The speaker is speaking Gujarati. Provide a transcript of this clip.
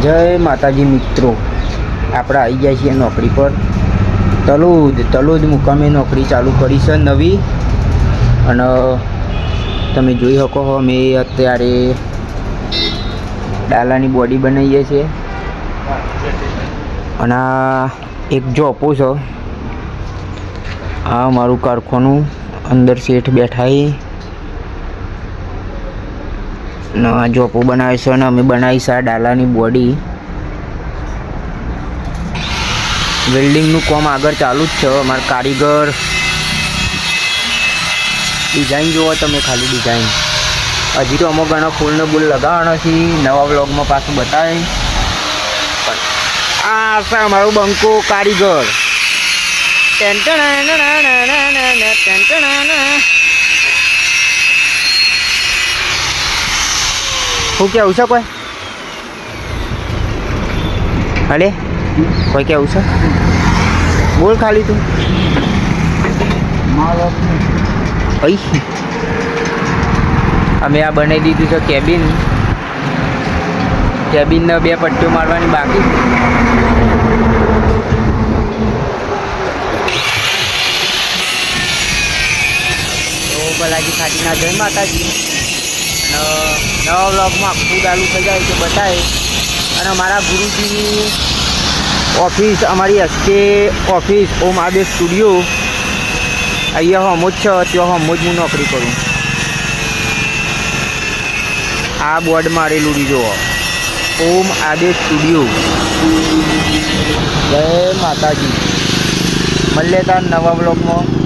જય માતાજી મિત્રો. આપણે આવી ગયા છીએ નોકરી પર. તલુદ તલુદ મુકામે નોકરી ચાલુ કરી છે નવી. અને તમે જોઈ શકો છો અમે અત્યારે ડાલાની બોડી બનાવીએ છીએ. અને આ એક જોપો છે. આ મારું કારખાનું અંદર શેઠ બેઠા આ જોપું બનાવે છે અને અમે બનાવી આ ડાલાની બોડી. વેલ્ડિંગનું કામ આગળ ચાલુ જ છે અમારા કારીગર. ડિઝાઇન જુઓ તમે ખાલી ડિઝાઇન હજી તો અમુક ઘણા ફૂલને બુલ લગાવવાનો છે નવા બ્લોગમાં પાછું બતાવે આ છે અમારું બંકો કારીગર. ટેન્ટણાણાણાણાણાણા, શું કેવું છે કોઈ? હલે? કોઈ કેવું છે? બોલ ખાલી તું. અમે આ બનાવી દીધું છે કેબિન કેબિનને બે પટ્ટીઓ મારવાની બાકી. તો ભલાજી ખાટીના જય. માતાજી. અને નવા વ્લોગમાં આખું ચાલુ થઈ જાય તો બતાવે અને મારા ગુરુજીની ઓફિસ, અમારી SK office, Om Aadesh studio. અહીંયા હમો જ છે, ત્યાં હમો જ હું નોકરી કરું. આ બોર્ડ મારેલું લીધો ઓમ આદેશ સ્ટુડિયો. જય માતાજી. મળે તાર નવા બ્લોગમાં